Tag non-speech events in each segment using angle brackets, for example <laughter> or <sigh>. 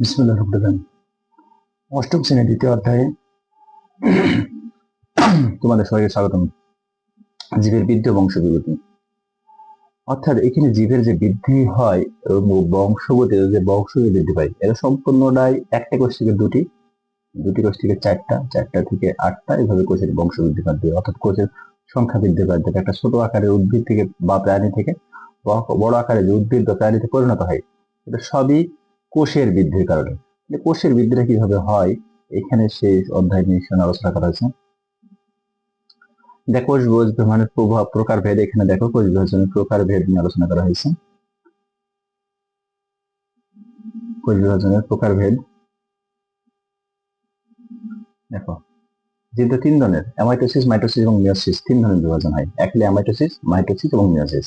বিসমুল্লাহ রহমান অষ্টম শ্রেণির দ্বিতীয় অধ্যায়ে তোমাদের সবাইকে স্বাগতম। জীবের বৃদ্ধি ও অর্থাৎ এখানে জীবের যে বৃদ্ধি হয় বংশগতি যে বংশগতি বৃদ্ধি পায়, এটা সম্পূর্ণটাই একটা কোষ থেকে দুটি দুটি কোষ থেকে চারটা চারটা থেকে আটটা এইভাবে কোষের বংশ বৃদ্ধি পাচ্ছে অর্থাৎ কোষের সংখ্যা বৃদ্ধি পাচ্ছে একটা ছোট আকারের উদ্ভিদ থেকে বা প্রাণী থেকে বড়- বড় আকারে যে উদ্ভিদ বা প্রাণীতে পরিণত হয়, এটা সবই কোষের বৃদ্ধির কারণে। কোষের বৃদ্ধিটা কীভাবে হয়? এখানে সেই অধ্যায় নিয়ে সেখানে আলোচনা করা হয়েছে। দেখো কোষ বিভাজনের প্রভাব প্রকার ভেদ এখানে দেখো কোষ বিভাজনের প্রকার ভেদ নিয়ে আলোচনা করা হয়েছে। কোষ বিভাজনের প্রকার ভেদ দেখো, যেহেতু তিন ধরনের অ্যামাইটোসিস মাইটোসিস এবং মিওসিস তিন ধরনের বিভাজন হয়। একলে অ্যামাইটোসিস মাইটোসিস এবং মিওসিস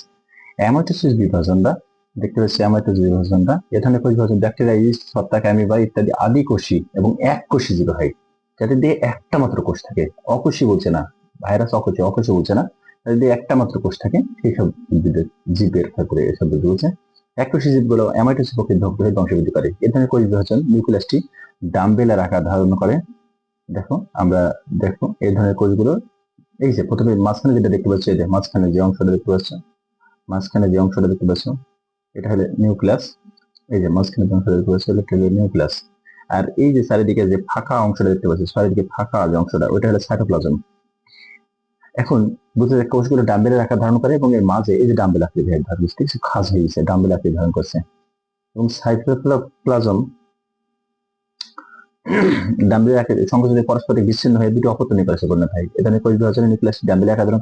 অ্যামাইটোসিস বিভাজনটা দেখতে পাচ্ছি অ্যামাইটোসিস বিভাজনটা এখানে কোষ বিভাজন ব্যাকটেরিয়া ইস্ট ছত্রাক অ্যামিবা ইত্যাদি আদি কোষী এবং এক কোষী জীব হয় যাদের দিয়ে একটা মাত্র কোষ থাকে অকোষী বলছে না ভাইরাস অকোষী অকোষী বলছে না যাদের দিয়ে একটা মাত্র কোষ থাকে সেই সব উদ্ভিদের জীবের ক্ষেত্রে এসব বৃদ্ধি বলছে। এককোষী জীবগুলো অ্যামাইটোসিস প্রকৃতি ভোগ করে বংশবৃদ্ধি করে। এ ধরনের কোষ বিভাজন নিউক্লিয়াসটি ডাম্বেলের আকার ধারণ করে। দেখো, আমরা দেখো, এই ধরনের কোষগুলো, এই যে প্রথমে মাঝখানে যেটা দেখতে পাচ্ছি, এই যে মাঝখানে যে অংশটা দেখতে পাচ্ছ, মাঝখানে যে অংশটা দেখতে পাচ্ছ এটা হলো নিউক্লিয়াস। এই যে মাঝখানে দেখতে পাচ্ছি এটা হলো নিউক্লিয়াস। আর এই যে চারিদিকে যে ফাঁকা অংশটা দেখতে পাচ্ছি, চারিদিকে ফাঁকা যে অংশটা, ওইটা হলো সাইটোপ্লাজম। এখন বুঝতে যে কোষগুলো ডাম্বেলের আকার ধারণ করে এবং এর মাঝে এই যে ডাম্বেল আকৃতি ধারণ করছে কিছু খাস হয়ে গেছে ডাম্বেল আকৃতি ধারণ করছে। এবং সাইটোপ্লাজম বিচ্ছিন্ন হয়ে দুটি অপত্য এখানে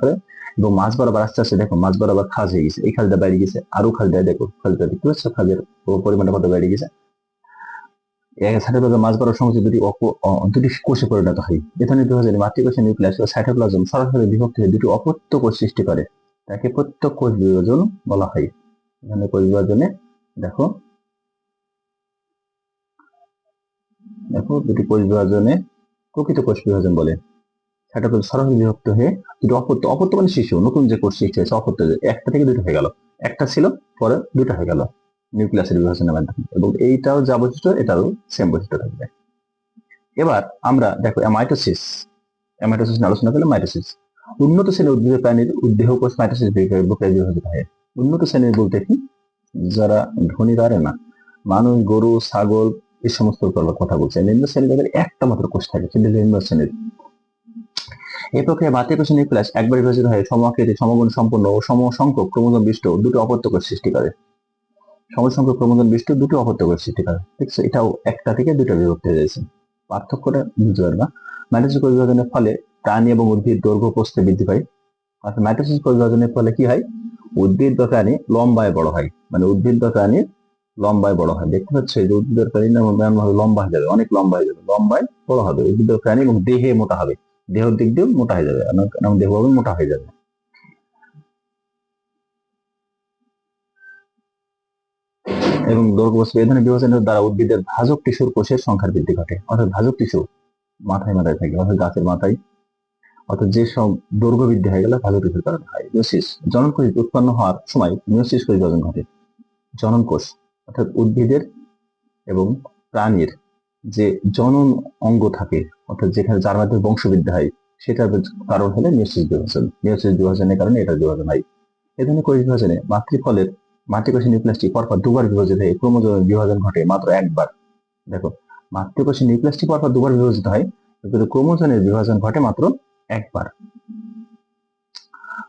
করে এবং মাছ বরাবর আস্তে আস্তে দেখো, মাছ বরাবর খাজ হয়ে গেছে। এই গেছে, আরও দেখো কত গেছে? মাছ বরাবর দুটি দুটি কোষে পরিণত হয়। এখানে বিভাজনে মাতৃকোষে নিউক্লিয়াস ও সাইটোপ্লাজম সরাসরি বিভক্ত হয়ে দুটি অপত্য কোষ সৃষ্টি করে। তাকে প্রত্যক্ষ কোষ বিভাজন বলা হয়। এখানে কোষ বিভাজনে দেখো দেখো, দুটি কোষ বিভাজনে প্রকৃত কোষ বিভাজন বলে। সাইটোপ্লাজম সরাসরি বিভক্ত হয়ে দুটো অপত্য অপত্য মানে শিশু, নতুন যে কোষ সৃষ্টি হয়েছে, অপত্য একটা থেকে দুটো হয়ে গেল। একটা ছিল, পরে দুটো হয়ে গেল, নিউক্লিয়াসের বিভাজনের মাধ্যমে। এবং এইটাও যা বৈশিষ্ট্য, এটারও সেম বৈশিষ্ট্য থাকবে। এবার আমরা দেখো অ্যামাইটোসিস অ্যামাইটোসিস আলোচনা করলে মাইটোসিস উন্নত শ্রেণির উদ্ভিদ প্রাণীর উদ্দেহ কোষ মাইটোসিস প্রক্রিয়া বিভাজিত হয়। উন্নত শ্রেণির বলতে কি? যারা ধনী তারে না। মানুষ, গরু, ছাগল এই সমস্ত কথা বলছে নিম্ন শ্রেণির তাদের একটা মাত্র কোষ থাকে, সেটা নিম্ন শ্রেণির। এই প্রক্রিয়া মাতৃকোষ নিউক্লিয়াস একবার বিভাজিত হয়ে, সমাকৃতি, সমগুণ সম্পন্ন ও সম সংখ্যক ক্রোমোজোম বিষ্ট দুটো অপত্য কোষ সৃষ্টি করে। সম সংখ্যক ক্রোমোজোম বিষ্ট দুটো অপত্য কোষ সৃষ্টি করে। ঠিক আছে, এটাও একটা থেকে দুটো বিভক্ত হয়ে যাচ্ছে পার্থক্যটা বুঝতে পারবা? কোষ বিভাজনের ফলে প্রাণী এবং উদ্ভিদ দৈর্ঘ্য প্রস্থে বৃদ্ধি পায়। অর্থাৎ কোষ বিভাজনের ফলে কি হয়? উদ্ভিদ বা প্রাণী লম্বায় বড় হয়। মানে উদ্ভিদ বা প্রাণী লম্বায় বড় হয়। দেখতে পাচ্ছ যে উদ্ভিদের প্রাণী না এমন ভাবে লম্বা হয়ে যাবে, অনেক লম্বা হয়ে যাবে। লম্বায় বড় হবে। উদ্ভিদের প্রাণী এবং দেহে মোটা হবে। দেহের দিক দিয়েও মোটা হয়ে যাবে। এবং দেহ হবে, মোটা হয়ে যাবে। এবং দৈর্ঘ্য বস্তু ধরনের বিভাজনের দ্বারা উদ্ভিদের ভাজক টিস্যুর কোষের সংখ্যার বৃদ্ধি ঘটে। অর্থাৎ ভাজক টিস্যু মাথায় মাথায় থাকে, অর্থাৎ গাছের মাথায়। অর্থাৎ যে সব দৈর্ঘ্য বৃদ্ধি হয়ে গেলে ভাজক টিস্যুর কারণে হয়। মিওসিস জনন কোষ উৎপন্ন হওয়ার সময় মিওসিস কোষ বিভাজন ঘটে। জনন কোষ অর্থাৎ উদ্ভিদের এবং প্রাণীর যে জনন অঙ্গ থাকে, অর্থাৎ যেখানে যার মাধ্যমে বংশবৃদ্ধি হয়, সেটার কারণ হলো মিওসিস বিভাজন। মিওসিস বিভাজনের কারণে এটা বিভাজন হয়। এ ধরনের কোষ বিভাজনে মাতৃফলের মাতৃকোষী নিউক্লিয়াসটি পরপর দুবার বিভাজিত হয়ে ক্রোমোজোমের বিভাজন ঘটে মাত্র একবার। দেখো, মাতৃকোষী নিউক্লিয়াসটি পরপর দুবার বিভাজিত হয়, কিন্তু ক্রোমোজোমের বিভাজন ঘটে মাত্র একবার।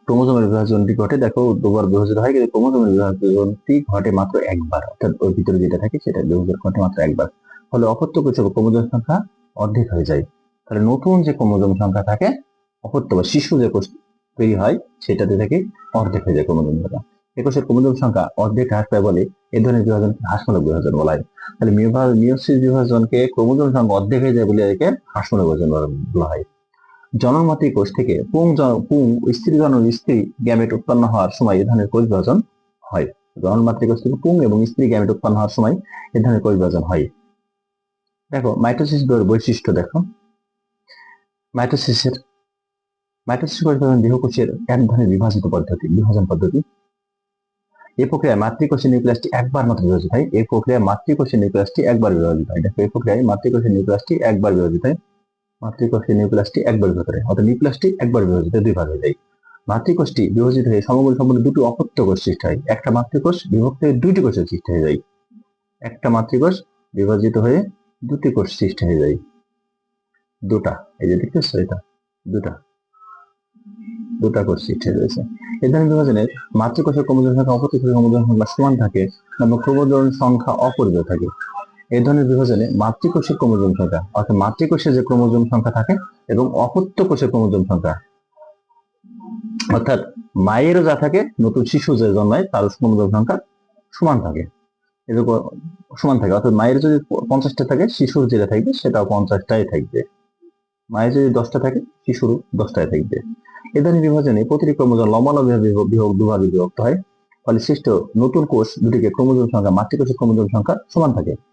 ক্রোমোজোমের বিভাজনটি ঘটে, দেখো, দুবার বিভাজিত হয়, কিন্তু ক্রোমোজোমের বিভাজনটি ঘটে মাত্র একবার। অর্থাৎ ওর ভিতরে যেটা থাকে, সেটা বিভাজন ঘটে মাত্র একবার। ফলে অপত্য কোষ ক্রোমোজোম সংখ্যা অর্ধেক হয়ে যায়। তাহলে নতুন যে ক্রোমোজোম সংখ্যা থাকে, অপত্য বা শিশু যে কোষ তৈরি হয়, সেটাতে থেকে অর্ধেক হয়ে যায় ক্রোমোজোম সংখ্যা। একুশের ক্রোমোজোম সংখ্যা অর্ধেক হ্রাস পায় বলে এ ধরনের বিভাজনকে হ্রাসমূলক বিভাজন বলা হয়। তাহলে মিওসিস বিভাজনকে ক্রোমোজোম সংখ্যা অর্ধেক হয়ে যায় বলে একে হ্রাসমূলক বিভাজন বলা হয়। জননমাতৃ কোষ থেকে পুং পুং স্ত্রী জনন স্ত্রী গ্যামেট উৎপন্ন হওয়ার সময় এ ধরনের কোষ বিভাজন হয়। জননমাতৃ কোষ থেকে পুং এবং স্ত্রী গ্যামেট উৎপন্ন হওয়ার সময় এ ধরনের কোষ বিভাজন হয়। দেখো, মাইটোসিস বৈশিষ্ট্য দেখো। মাইটোসিসের মাইটোসিস কোষ বিভাজন দেহকোষের এক ধরনের বিভাজিত পদ্ধতি, বিভাজন পদ্ধতি। এই প্রক্রিয়ায় মাতৃকোষের নিউক্লিয়াসটি একবার মাত্র বিভাজিত হয়। এই প্রক্রিয়ায় মাতৃকোষের নিউক্লিয়াসটি একবার বিভাজিত হয়। দেখো এই প্রক্রিয়ায় মাতৃকোষের নিউক্লিয়াসটি একবার বিভাজিত হয়। মাতৃকোষের নিউক্লিয়াসটি একবার বিভাজিত হয়। অর্থাৎ নিউক্লিয়াসটি একবার বিভাজিত দুই ভাগ হয়ে। যায় মাতৃকোষটি বিভাজিত হয়ে সমগ্র সম্পূর্ণ দুটি অপত্য কোষ সৃষ্টি হয়। একটা মাতৃকোষ বিভক্ত হয়ে দুইটি কোষের সৃষ্টি হয়ে যায়। একটা মাতৃকোষ বিভাজিত হয়ে দুটি কোষ সৃষ্টি হয়ে যায়। দুটা, এই যে দেখতেছো এটা, দুটা দুটা কোষ সৃষ্টি হয়ে রয়েছে। এই ধরনের বিভাজনের মাতৃকোষের ক্রোমোজোম সংখ্যা অপত্য কোষের ক্রোমোজোম সংখ্যা সমান থাকে, এবং ক্রোমোজোম সংখ্যা অপরিবর্তিত থাকে। এই ধরনের বিভাজনে মাতৃকোষের ক্রোমোজোম সংখ্যা, অর্থাৎ মাতৃকোষে যে ক্রোমোজোম সংখ্যা থাকে এবং অপত্য কোষের ক্রোমোজোম সংখ্যা। অর্থাৎ মায়েরও যা থাকে, নতুন শিশু যে জন্মায় তার ক্রোমোজোম সংখ্যা সমান থাকে। এরকম সমান থাকে। অর্থাৎ মায়ের যদি পঞ্চাশটা থাকে, শিশুর যেটা থাকবে, সেটাও পঞ্চাশটাই থাকবে। মায়ের যদি দশটা থাকে, শিশুরও দশটায় থাকবে। এ ধরনের বিভাজনে প্রতিটি ক্রোমোজোম লম্বালম্বি বিভক্ত দুভাগে বিভক্ত হয়। ফলে সৃষ্ট নতুন কোষ দুটিকে ক্রোমোজোম সংখ্যা, মাতৃকোষের ক্রোমোজোম সংখ্যা সমান থাকে।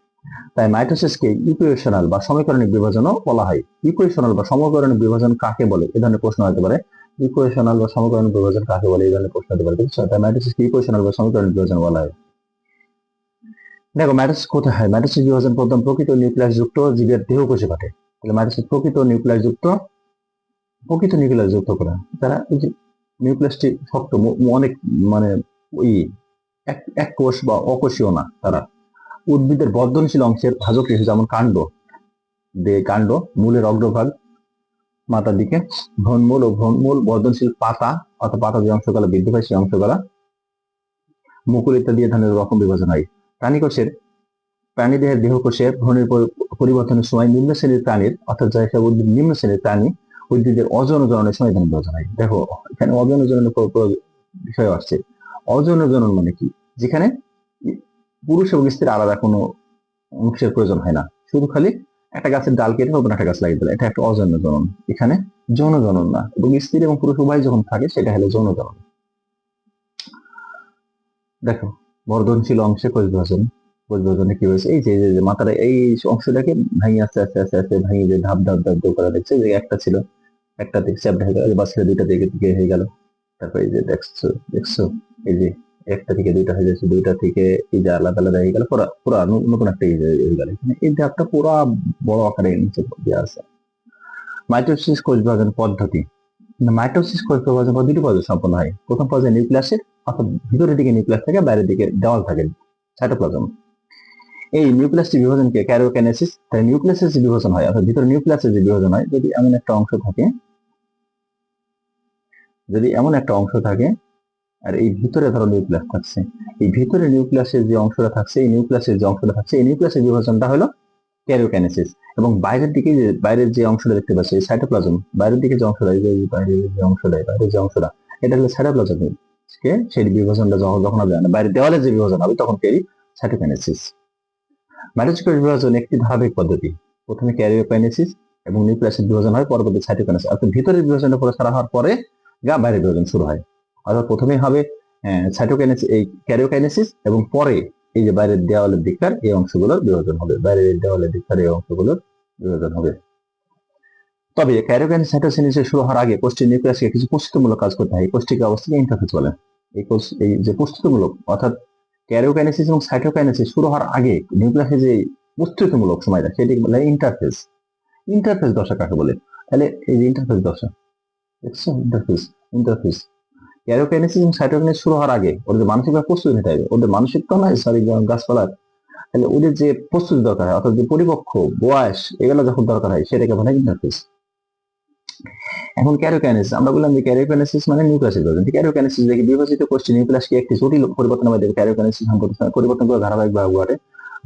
তাই মাইটোসিসকে ইকুয়েশনাল বা সমীকরণিক বিভাজনও বলা হয়। ইকুয়েশনাল বা সমীকরণিক বিভাজন কাকে বলে? এ ধরনের প্রশ্ন হতে পারে। ইকুয়েশনাল বা সমীকরণিক বিভাজন কাকে বলে? এই ধরনের প্রশ্ন হতে পারে? তাই মাইটোসিসকে ইকুয়েশনাল বা সমীকরণিক বিভাজন বলা হয়। দেখো, মাইটোসিস কোথায় হয়? মাইটোসিস বিভাজন প্রথম প্রকৃত নিউক্লিয়াস যুক্ত জীবের দেহ কোষে ঘটে। তাহলে মাইটোসিস প্রকৃত নিউক্লিয়াস যুক্ত, প্রকৃত নিউক্লিয়াস যুক্ত করা তারা এই যে নিউক্লিয়াসটি শক্ত অনেক মানে ওই এক কোষ বা অকোষীয় না তারা। উদ্ভিদের বর্ধনশীল অংশের ভাজক টিস্যু যেমন কাণ্ড, দে কাণ্ড, মূলের অগ্রভাগ, মাথার দিকে ভ্রণমূল ও ভ্রণমূল বর্ধনশীল পাতা অর্থাৎ পাতা যে অংশগুলো বৃদ্ধি পায়, সেই অংশগুলা মুকুল ইত্যাদি ধরনের রকম বিভাজন হয়। প্রাণীকোষের, প্রাণীদেহের দেহকোষের ভ্রণের পরি- পরিবর্তনের সময় নিম্ন শ্রেণির প্রাণীর অর্থাৎ যা সব উদ্ভিদ নিম্ন শ্রেণির প্রাণী, উদ্ভিদের অজন জননের সময় এখানে বিভাজন হয়। দেখো, এখানে অজন জননের বিষয় আসছে। অজন জনন মানে কি? যেখানে পুরুষ এবং স্ত্রীর আলাদা কোনো অংশের প্রয়োজন হয় না। শুধু খালি একটা গাছের ডাল কেটে নতুন একটা গাছ লাগিয়ে দিলে এটা একটা অজন্য জনন। এখানে যৌন জনন না। এবং স্ত্রী এবং পুরুষ উভয় যখন থাকে, সেটা হলো যৌন জনন। দেখো, বর্ধনশীল অংশে কোষ বিভাজন কি হয়েছে? এই যে মাথার এই অংশটাকে ভাঙিয়ে আস্তে আস্তে আস্তে আস্তে ভাঙিয়ে যে ধাপ ধাপ ধাপ করে দেখছে? যে একটা ছিল একটা চ্যাপ্টা হয়ে বা ছেলে দুইটা থেকে দিকে হয়ে গেল। তারপরে এই যে দেখছ দেখছ? এই যে একটা থেকে দুইটা হয়ে যাচ্ছে, দুইটা থেকে এই যে আলাদা আলাদা হয়ে গেল, পুরা নতুন একটা এই হয়ে গেল এখানে। এই ধাপটা পুরা বড় আকারে নিচে দেওয়া আছে। মাইটোসিস কোষ বিভাজন পদ্ধতি। মাইটোসিস কোষ বিভাজন পদ্ধতি পর্যায়ে সম্পন্ন হয়। প্রথম পর্যায়ে নিউক্লিয়াসের, অর্থাৎ ভিতরের দিকে নিউক্লিয়াস থাকে বাইরের দিকে দেওয়াল থাকে, সাইটোপ্লাজম। এই নিউক্লিয়াসটি বিভাজনকে ক্যারিওকাইনেসিস তাই নিউক্লিয়াসের যে বিভাজন হয়, অর্থাৎ ভিতরে নিউক্লিয়াসের যে বিভাজন হয়, যদি এমন একটা অংশ থাকে, যদি এমন একটা অংশ থাকে আর এই ভিতরে ধরো নিউক্লিয়াস থাকছে। এই ভিতরে নিউক্লিয়াসের যে অংশটা থাকছে, এই নিউক্লিয়াসের যে অংশটা থাকছে, এই নিউক্লিয়াসের বিভাজনটা হলো ক্যারিওকাইনেসিস এবং বাইরের দিকে যে, বাইরের যে অংশটা দেখতে পাচ্ছি, এই সাইটোপ্লাজম বাইরের দিকে যে অংশটা, এই যে বাইরের যে অংশটা বাইরের যে অংশটা, এটা হলো সাইটোপ্লাজম কে সেই বিভাজনটা যখন যখন হবে না বাইরের দেওয়ালে যে বিভাজন হবে, তখন ক্যারি সাইটোকাইনেসিস মাইটোসিস বিভাজন একটি ধারাবাহিক পদ্ধতি। প্রথমে ক্যারিওকাইনেসিস এবং নিউক্লিয়াসের বিভাজন হয়, পরবর্তী সাইটোকাইনেসিস অর্থাৎ ভিতরের বিভাজনটা পুরো সারা হওয়ার পরে গা, বাইরের বিভাজন শুরু হয়। অর্থাৎ প্রথমে হবে সাইটোকাইনেসিস এই ক্যারিওকাইনেসিস এবং পরে এই যে বাইরের দেওয়ালের দিককার এই অংশগুলোর বিভাজন হবে। বাইরের দেওয়ালের দিককার এই অংশগুলোর বিভাজন হবে। তবে ক্যারিওকাইনেসিস সাইটোসিনেসিস শুরু হওয়ার আগে কোষ্ঠী নিউক্লিয়াসকে কিছু প্রস্তুতিমূলক কাজ করতে হয়। কোষ্ঠীকে অবস্থাকে ইন্টারফেস বলে। এই এই যে প্রস্তুতিমূলক, অর্থাৎ ক্যারিওকাইনেসিস এবং সাইটোকাইনেসিস শুরু হওয়ার আগে নিউক্লিয়াসে যে প্রস্তুতিমূলক সময়টা সেটিকে বলে ইন্টারফেস ইন্টারফেস দশা কাকে বলে? তাহলে এই যে ইন্টারফেস দশা ইন্টারফেস ইন্টারফেস ক্যারিওকাইনেসিস এবং শুরু হওয়ার আগে ওদের মানসিকভাবে প্রস্তুতি নিতে হবে। ওদের মানসিক তো নয় সরি গাছপালার তাহলে ওদের যে প্রস্তুতি দরকার হয়, অর্থাৎ যে বয়স, এগুলো যখন দরকার হয়, সেটাকে ইন্টারফেস এখন আমরা বললাম যে ক্যারিওকাইনেসিস মানে নিউক্লিয়াসের দেখে বিভাজিত নিউক্লিয়াসকে একটি জটিল পরিবর্তনের মাধ্যমে ক্যারিওকাইনেসিস পরিবর্তন করে ধারাবাহিকভাবে ঘটে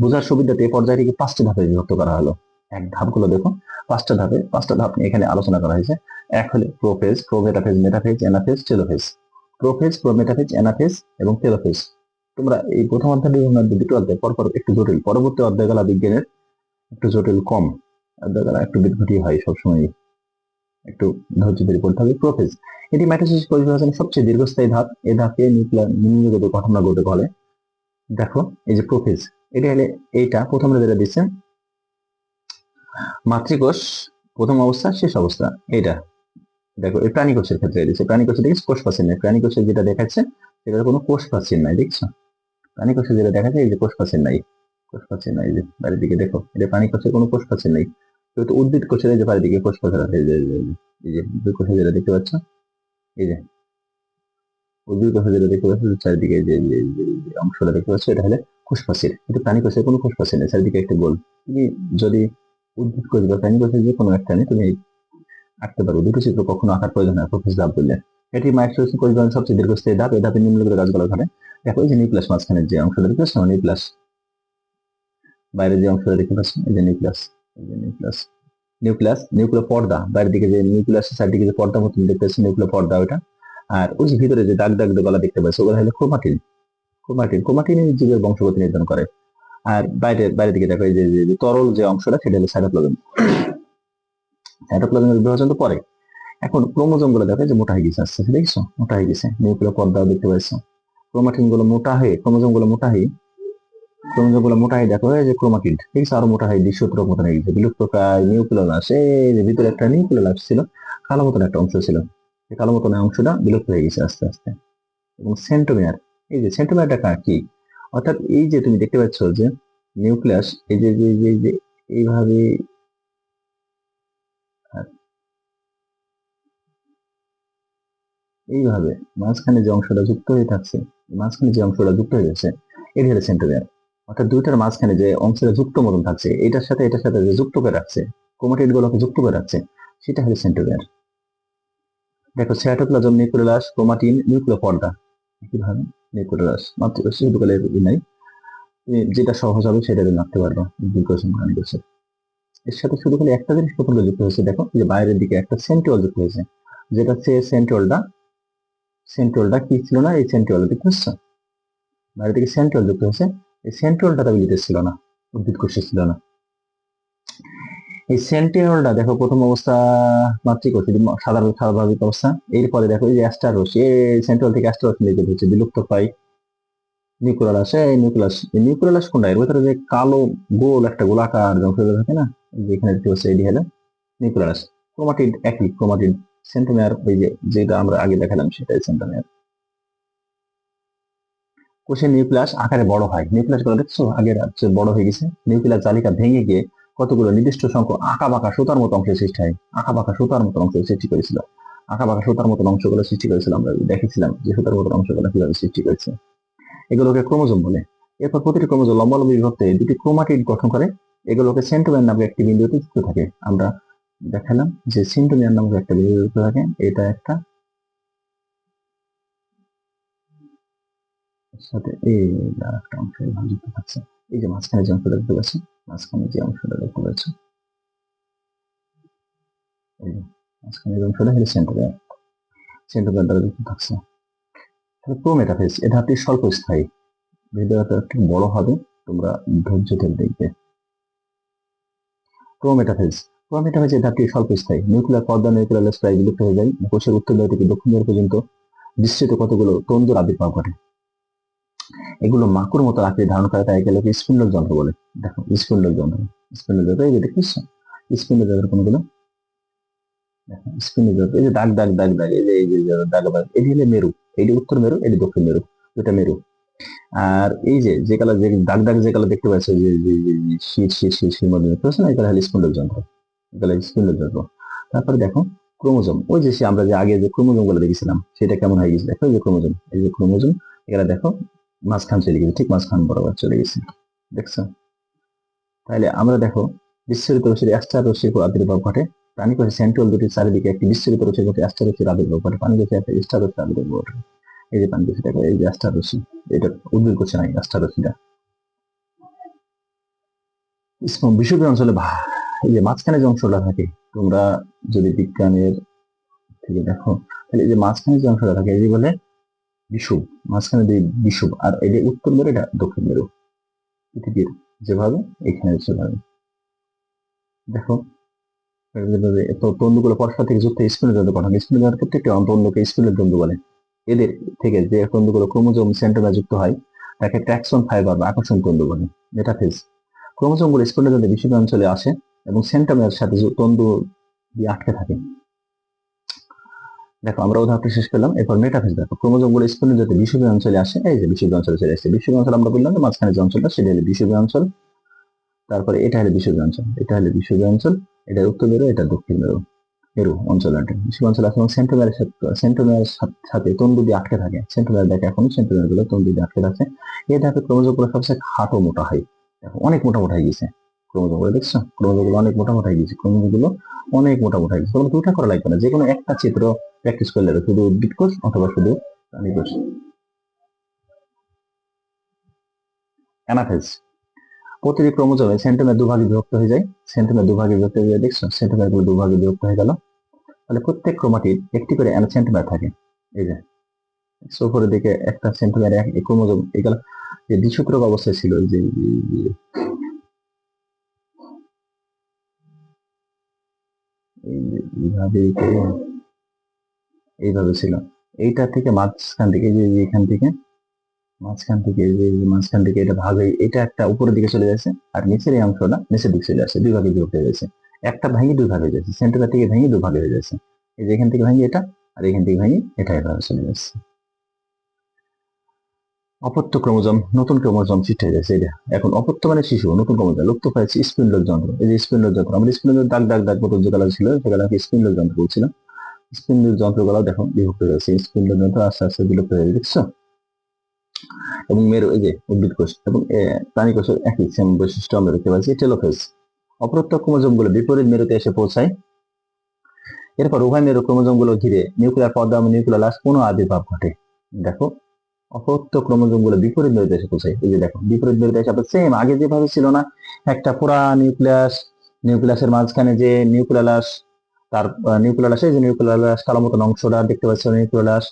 বোঝার সুবিধাতে পর্যায়টিকে পাঁচটি ধাপে বিভক্ত করা হলো। এক ধাপগুলো দেখো, পাঁচটা ধাপে, পাঁচটা ধাপ নিয়ে এখানে আলোচনা করা হয়েছে। এক হলে prophase prometaphase metaphase anaphase telophase prophase prometaphase anaphase এবং টেলোফেজ তোমরা এই প্রথম অধ্যায় দুটো অধ্যায় পরপর একটু জটিল। পরবর্তী অধ্যায়গুলা বিজ্ঞানের একটু জটিল, কম। অধ্যায়গুলা একটু বিদ্যুৎ হয় সবসময় একটু ধৈর্য ধরে পড়তে হবে। প্রোফেজ এটি মাইটোসিস পরিবিভাজনের সবচেয়ে দীর্ঘস্থায়ী ধাপ। এ ধাপে নিউক্লিয়ার নিম্নগত ঘটনা ঘটে। বলে দেখো, এই যে প্রোফেজ এটা হলে এইটা প্রথম যেটা দিচ্ছে। মাতৃকোষ, প্রথম অবস্থা, শেষ অবস্থা। এটা দেখো, এই প্রাণী কোষের ক্ষেত্রে দিচ্ছে প্রাণী কোষের দিকে কোষ পাশে নেই প্রাণী কোষের যেটা দেখাচ্ছে সেটার কোনো কোষ প্রাচীর নাই দেখছ? প্রাণী কোষে যেটা দেখা যায় এই যে কোষ প্রাচীর নাই কোষ প্রাচীর নাই যে বাইরের দিকে দেখো, এটা পানি কোষে কোনো কোষ প্রাচীর নেই কিন্তু উদ্ভিদ কোষের যে বাইরের দিকে কোষ প্রাচীর আছে এই যে উদ্ভিদ কোষে যেটা দেখতে পাচ্ছ, এই যে উদ্ভিদ কোষে যেটা দেখতে পাচ্ছ চারিদিকে যে অংশটা দেখতে পাচ্ছ, এটা হলে কোষ প্রাচীর কিন্তু প্রাণী কোষের কোনো কোষ প্রাচীর নেই চারিদিকে একটা গোল। তুমি যদি উদ্ভিদ কোষ বা প্রাণী কোষের যে কোনো একটা নেই তুমি আঁকতে পারো। দুটো চিত্র কখনো আঁকার প্রয়োজন হয়, প্রফেসর বললেন। এটি মাইক্রোসিস পরিবহন সবচেয়ে দীর্ঘস্থায়ী ধাপ। এই ধাপে নিম্নলিখিত কাজগুলো ঘটে দেখো, এই যে নিউক্লিয়াস মাঝখানের যে অংশটা দেখতে পাচ্ছ নিউক্লিয়াস বাইরের যে অংশটা দেখতে পাচ্ছ এই যে নিউক্লিয়াস এই যে নিউক্লিয়াস নিউক্লিয়াস নিউক্লিয়ার পর্দা। বাইরের দিকে যে নিউক্লিয়াস চারদিকে যে পর্দা মতো দেখতে পাচ্ছ নিউক্লিয়ার পর্দা ওটা। আর ওই যে ভিতরে যে দাগ দাগ গলা দেখতে পাচ্ছ ওগুলো হলো ক্রোমাটিন। ক্রোমাটিন ক্রোমাটিন জীবের বংশগতি নির্ধারণ করে। আর বাইরে বাইরের দিকে দেখো, এই যে তরল যে অংশটা, সেটা হলো সাইটোপ্লাজম। সাইটোপ্লাজমের বিভাজন তো পরে। এখন ক্রোমোজোমগুলো দেখো যে মোটা হয়ে গেছে আস্তে আস্তে দেখছ? মোটা হয়ে গেছে নিউক্লিয়ার পর্দাও দেখতে পাচ্ছ ক্রোমাটিনগুলো মোটা হয়ে ক্রোমোজোমগুলো মোটা হয়ে ক্রোমোজোমগুলো মোটা হয়ে দেখো যে ক্রোমাটিড, ঠিক আছে? আরও মোটা হয়ে দৃশ্যত্র মতো হয়ে গেছে। বিলুপ্ত প্রায় নিউক্লিয়াস এই যে ভিতরে একটা নিউক্লিয়াস ছিল, কালো মতন একটা অংশ ছিল। এই কালো মতন অংশটা বিলুপ্ত হয়ে গেছে আস্তে আস্তে। এবং সেন্টোমিয়ার এই যে সেন্টোমিয়ারটা কার? কি? অর্থাৎ এই যে তুমি দেখতে পাচ্ছ যে নিউক্লিয়াস এই যে, এইভাবে এইভাবে মাঝখানে যে অংশটা যুক্ত হয়ে থাকছে মাঝখানে যে অংশটা যুক্ত হয়ে যাচ্ছে, এটি হলো অর্থাৎ দুইটার মাঝখানে যে অংশটা যুক্ত মতন থাকছে, এটার সাথে এটার সাথে যে যুক্ত করে রাখছে ক্রোমাটিড গুলোকে যুক্ত করে রাখছে, সেটা হলো সেন্টোমিয়ার দেখো সাইটোপ্লাজম নিউক্লিয়াস ক্রোমাটিন নিউক্লিয় পর্দা কীভাবে নিউক্লিয়াস মাত্র শুধু বলে নাই। তুমি যেটা সহজ হবে সেটা তুমি রাখতে পারবা বিকশন মানে করছে এর সাথে শুধু খালি একটা জিনিস প্রথম যুক্ত হয়েছে, দেখো যে বাইরের দিকে একটা সেন্ট্রল যুক্ত হয়েছে, যেটা হচ্ছে সেন্ট্রলটা সেন্ট্রলটা কি ছিল না? এই সেন্ট্রল দেখতে পাচ্ছ? বাইরের দিকে সেন্ট্রল যুক্ত হয়েছে এই সেন্ট্রলটা তাবিলিতে ছিল না, উদ্ভিদ কোষে ছিল না। এই সেন্ট্রিওলটা দেখো প্রথম অবস্থা মাতৃকোষ সাধারণ স্বাভাবিক অবস্থা। এরপরে দেখো এই যে অ্যাস্টারোস এই সেন্ট্রাল থেকে অ্যাস্টারোস লিখে হচ্ছে, বিলুপ্ত পাই নিউক্লিয়াস এই নিউক্লিয়াস এই নিউক্লিয়াস কোনটা? এর ভিতরে যে কালো গোল একটা গোলাকার যে অংশগুলো থাকে না, যেখানে দেখতে পাচ্ছি এটি হলো নিউক্লিয়াস ক্রোমাটিড একই ক্রোমাটিড সেন্টোমিয়ার ওই যেটা আমরা আগে দেখালাম, সেটাই সেন্টোমিয়ার কোষের নিউক্লিয়াস আকারে বড় হয়। নিউক্লিয়াসগুলো দেখছ? আগের বড় হয়ে গেছে। নিউক্লিয়াস জালিকা ভেঙে গিয়ে কতগুলো নির্দিষ্ট সংখ্যক আঁকা বাঁকা সুতার মতো অংশের সৃষ্টি হয়। আঁকা বাঁকা সুতার মতো অংশের সৃষ্টি করেছিল। আঁকা বাঁকা সুতার মতো অংশগুলো সৃষ্টি করেছিল। আমরা দেখেছিলাম যে সুতার মতো অংশগুলো কীভাবে সৃষ্টি করেছে। এগুলোকে ক্রোমোজোম বলে। এরপর প্রতিটি ক্রোমোজোম লম্বালম্বি বিভক্ত দুটি ক্রোমাটিড গঠন করে। এগুলোকে সেন্টোমিয়ার নামে একটি বিন্দুতে যুক্ত থাকে। আমরা দেখালাম যে সেন্টোমিয়ার নামে একটা যুক্ত থাকে। এটা একটা সাথে এই একটা অংশ যুক্ত থাকছে। এই যে মাঝখানে যে অংশটা দেখতে পাচ্ছি, মাঝখানে যে অংশটা দেখতে পাচ্ছি মাঝখানে যে অংশটা হলো সেন্টোমিয়ার দ্বারা যুক্ত থাকছে। তাহলে প্রোমেটাফেজ এই ধাপটি স্বল্প স্থায়ী ভিডিওটা একটু বড় হবে, তোমরা ধৈর্য ধরে দেখবে। প্রোমেটাফেজ প্রোমেটাফেজ এই ধাপটি স্বল্প স্থায়ী নিউক্লিয়ার পর্দা নিউক্লিয়ার প্রায় বিলুপ্ত হয়ে যায়। কোষের উত্তর দিক থেকে দক্ষিণ দিক পর্যন্ত বিস্তৃত কতগুলো তন্তুর আবির্ভাব ঘটে? এগুলো মাকুর মতো আকৃতি ধারণ করে, তাই এগুলোকে স্পিন্ডল যন্ত্র বলে। দেখো, স্পিন্ডল যন্ত্র। স্পিন্ডল যন্ত্র, এই যে দেখছিস স্পিন্ডল যন্ত্র কোনগুলো? দেখো, স্পিন্ডল যন্ত্র, এই যে দাগ দাগ দাগ দাগ, এই যে এই যে দাগ দাগ এটি হলো মেরু। এটি উত্তর মেরু এটি দক্ষিণ মেরু দুটা মেরু। আর এই যে যে কালার, যে দাগ দাগ, যে কালার দেখতে পাচ্ছ যে যে যে যে, শীত শীত শীত শীত, মধ্যে না? এটা হলো স্পিন্ডল যন্ত্র। হলো স্পিন্ডল যন্ত্র তারপরে দেখো ক্রোমোজোম। ওই যে সে আমরা যে আগে যে ক্রোমোজোমগুলো দেখেছিলাম, সেটা কেমন হয়ে গেছে? দেখো যে ক্রোমোজোম, এই যে ক্রোমোজোম এখানে দেখো মাঝখান চলে গেছে, ঠিক মাঝখান বরাবর চলে গেছে। দেখছ? তাহলে আমরা দেখো বিস্তৃত রশির অ্যাস্টার রশির আবির্ভাব ঘটে। প্রাণী কোষে সেন্ট্রাল দুটির চারিদিকে একটি বিস্তৃত রশির মধ্যে অ্যাস্টার রশির আবির্ভাব ঘটে। পানি কোষে একটা স্টার রশির আবির্ভাব ঘটে। এই যে পানি কোষে দেখো, এই যে অ্যাস্টার রশি এটা উদ্ভিদ কোষে নাই অ্যাস্টার রশিটা বিশুদ্ধ অঞ্চলে এই যে মাঝখানে যে অংশটা থাকে, তোমরা যদি বিজ্ঞানের থেকে দেখো, তাহলে এই যে মাঝখানে যে অংশটা থাকে, এই বলে বিষুব মাঝখানে যে বিষুব আর এই যে উত্তর মেরু এটা দক্ষিণ মেরু পৃথিবীর যেভাবে, এখানে সেভাবে। দেখো তো তন্দুগুলো পরস্পর থেকে যুক্ত স্পিনের জন্তু গঠন। স্পিনের জন্তু প্রত্যেকটি তন্দুকে স্পিনের জন্তু বলে। এদের থেকে যে তন্দুগুলো ক্রোমোজোম সেন্টারে যুক্ত হয়, তাকে ট্র্যাকশন ফাইবার বা আকর্ষণ তন্দু বলে, মেটাফেজ। ক্রোমোজোমগুলো স্পিনের জন্য বিশুদ্ধ অঞ্চলে আসে এবং সেন্টামের সাথে যু- তন্দু দিয়ে আটকে থাকে। দেখো, আমরা উদাহরণটা শেষ করলাম। এরপর মেটাফেজ দেখো ক্রোমোজোমগুলো স্পিন্ডল যাতে বিষুবীয় অঞ্চলে আসে, এই যে বিষুবীয় অঞ্চলে চলে আসছে বিষুবীয় অঞ্চল আমরা বললাম যে মাঝখানে যে অঞ্চলটা, সেটা হলো বিষুবীয় অঞ্চল। তারপরে এটা হলো বিষুবীয় অঞ্চল, এটা হলো বিষুবীয় অঞ্চল, এটা উত্তর মেরু, এটা দক্ষিণ মেরু মেরু অঞ্চল এটা বিষুবীয় অঞ্চল এখন সেন্টোমিয়ারের সাথে সেন্টোমিয়ারের সাথে তন্দু দিয়ে আটকে থাকে। সেন্টোমিয়ার দেখে এখন সেন্টোমিয়ারগুলো তন্তু দিয়ে আটকে থাকে এই ধাপে ক্রোমোজোমগুলো সবচেয়ে খাটো মোটা হয়। অনেক মোটা মোটা হয়ে গেছে। ক্রোমোজোমগুলো, দেখছ? অনেক মোটা মোটা গেছে অনেক মোটা মোটা গেছে তোমার দুটা করা লাগবে না। যে কোনো একটা চিত্র প্র্যাকটিস করলে শুধু উদ্ভিদ কোষ অথবা শুধু প্রাণী কোষ অ্যানাফেজ প্রতিটি দুভাগে বিভক্ত হয়ে যায়। সেন্টোমিয়ার দুভাগে বিভক্ত হয়ে যায়। দেখছ? গুলো দুভাগে বিভক্ত হয়ে গেল। তাহলে প্রত্যেক ক্রোমাটির একটি করে সেন্টোমিয়ার থাকে। এই যে উপরের দিকে একটা সেন্টোমিয়ার এক ক্রোমোজোম এগুলো যে দ্বিসূত্রক অবস্থায় ছিল যে এই যে- এই যে এইভাবে এইভাবে ছিল। এইটা থেকে মাঝখান থেকে যে এখান থেকে, মাঝখান থেকে যে মাঝখান থেকে এটা ভাগ এটা একটা উপরের দিকে চলে যাচ্ছে আর নিচের এই অংশটা নিচের দিকে চলে আসছে দুই ভাগে বিভক্ত হয়ে যাচ্ছে। একটা ভাঙি দুই ভাগে যাচ্ছে সেন্টারটা থেকে ভেঙে দুই ভাগে হয়ে যাচ্ছে। এই যে এখান থেকে ভাঙি এটা, আর এখান থেকে ভেঙে এটা এভাবে চলে যাচ্ছে। অপত্য ক্রোমোজোম নতুন ক্রোমোজোম সৃষ্টি হয়ে যাচ্ছে এটা এখন অপত্য মানে শিশু, নতুন ক্রোমোজোম। লুপ্ত হয়েছে স্পিন্ডল যন্ত্র। এই যে স্পিন্ডল যন্ত্র, আমাদের স্পিন্ডল দাগ দাগ দাগ মতো যেগুলো ছিল সেগুলো স্পিন্ডল যন্ত্র বলছিলাম। স্পিন্ডল যন্ত্রগুলো দেখো বিভক্ত হয়ে যাচ্ছে স্পিন্ডল যন্ত্র আস্তে আস্তে বিলুপ্ত হয়ে যাচ্ছে এবং মেরু, এই যে উদ্ভিদ কোষ এবং প্রাণী কোষের একই সেম বৈশিষ্ট্য আমরা দেখতে পাচ্ছি টেলোফেজ অপরত্য ক্রোমোজোমগুলো বিপরীত মেরুতে এসে পৌঁছায়। এরপর উভয় মেরু ক্রোমোজোমগুলো ঘিরে নিউক্লিয়ার পর্দা এবং নিউক্লিয়ার লাশ পুনঃ আবির্ভাব ঘটে। দেখো অপত্য ক্রোমোজোমগুলো বিপরীত মেরুতে এসে পৌঁছায় এই যে দেখো, বিপরীত মেরুতে এসে সেম আগে যেভাবে ছিল না, একটা পুরা নিউক্লিয়াস নিউক্লিয়াসের মাঝখানে যে নিউক্লিয়াস তার নিউক্লিয়াস যে নিউক্লিয়াস কালো মতন অংশটা দেখতে পাচ্ছ নিউক্লিয়াস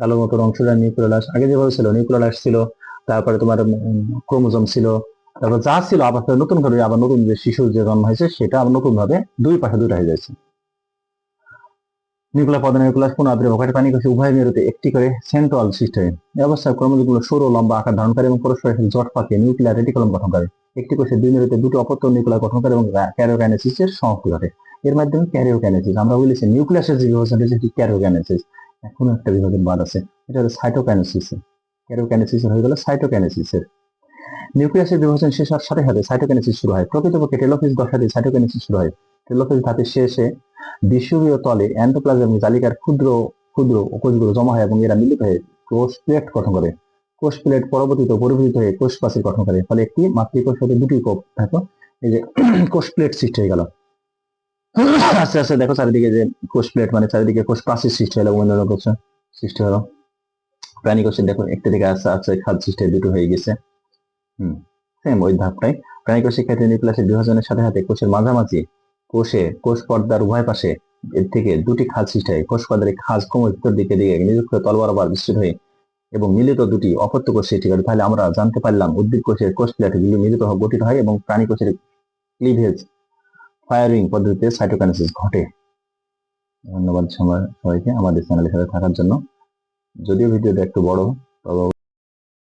কালো মতন অংশটা নিউক্লিয়াস আগে যেভাবে ছিল নিউক্লিয়াস ছিল, তারপরে তোমার ক্রোমোজোম ছিল, তারপর যা ছিল আবার নতুন করে আবার নতুন যে শিশুর যে জন্ম হয়েছে, সেটা আবার নতুন ভাবে দুই পাশে দুটা হয়ে যাচ্ছে। নিউক্লিয়ার পদ নিউক্লিয়াস পুনঃ আবির্ভাব ঘটে পানি কোষে উভয় মেরুতে একটি করে সেন্ট্রাল সিস্টেম এই অবস্থায় ক্রোমোজোমগুলো সরু, লম্বা আকার ধারণ করে এবং পরস্পর জট পাকিয়ে নিউক্লিয়ার রেটিকুলাম গঠন করে। একটি কোষে দুই মেরুতে দুটো অপত্য নিউক্লিয়ার গঠন করে এবং ক্যারিওকাইনেসিসের সমাপ্তি ঘটে। এর মাধ্যমে ক্যারিওকাইনেসিস আমরা বলেছি নিউক্লিয়াসের যে বিভাজন রয়েছে সেটি ক্যারিওকাইনেসিস এখনও একটা বিভাজন বাদ আছে, এটা হলো সাইটোকাইনেসিস। ক্যারিওকাইনেসিস হয়ে গেল সাইটোকাইনেসিসের। নিউক্লিয়াসের বিভাজন শেষ হওয়ার সাথে সাথে সাইটোকাইনেসিস শুরু হয়। প্রকৃতপক্ষে টেলোফেজ দশাতে সাইটোকাইনেসিস শুরু হয়। টেলোফেজ ধাপের শেষে বিষুবীয় তলে অ্যান্টোপ্লাজম জালিকার ক্ষুদ্র ক্ষুদ্র কোষগুলো জমা হয় এবং এরা মিলিত হয়ে কোষ প্লেট গঠন করে। কোষ প্লেট পরবর্তীতে পরিবর্তিত হয়ে কোষ প্রাচীর গঠন করে। ফলে একটি মাতৃকোষ হতে দুটি কোপ থাকো এই যে <clears throat> কোষ প্লেট সৃষ্টি হয়ে গেল। <clears throat> আস্তে আস্তে দেখো চারিদিকে যে কোষ প্লেট মানে চারিদিকে কোষ প্রাচীর সৃষ্টি হলো অন্যান্য কোষ সৃষ্টি হলো। প্রাণী কোষের দেখো, একটা দিকে আস্তে আস্তে খাদ সৃষ্টি দুটো হয়ে গেছে। হুম সেম ওই ধাপটাই। প্রাণী কোষের ক্ষেত্রে নিউক্লিয়াসের বিভাজনের সাথে সাথে কোষের মাঝামাঝি কোষে, কোষ পর্দার উভয় পাশে এর থেকে দুটি খাজ সৃষ্টি হয়। কোষ পর্দার এই খাজ কোমর ভিতর দিকে দিকে নিযুক্ত তল বরাবর বিস্তৃত হয়ে এবং মিলিত দুটি অপত্য কোষ সৃষ্টি করে। তাহলে আমরা জানতে পারলাম উদ্ভিদ কোষের কোষ প্লেটগুলি মিলিত হয়ে গঠিত হয় এবং প্রাণী কোষের ক্লিভেজ ফায়ারিং পদ্ধতিতে সাইটোকাইনেসিস ঘটে। ধন্যবাদ সবাই- সবাইকে আমাদের চ্যানেলের সাথে থাকার জন্য। যদিও ভিডিওটা একটু বড়, তবে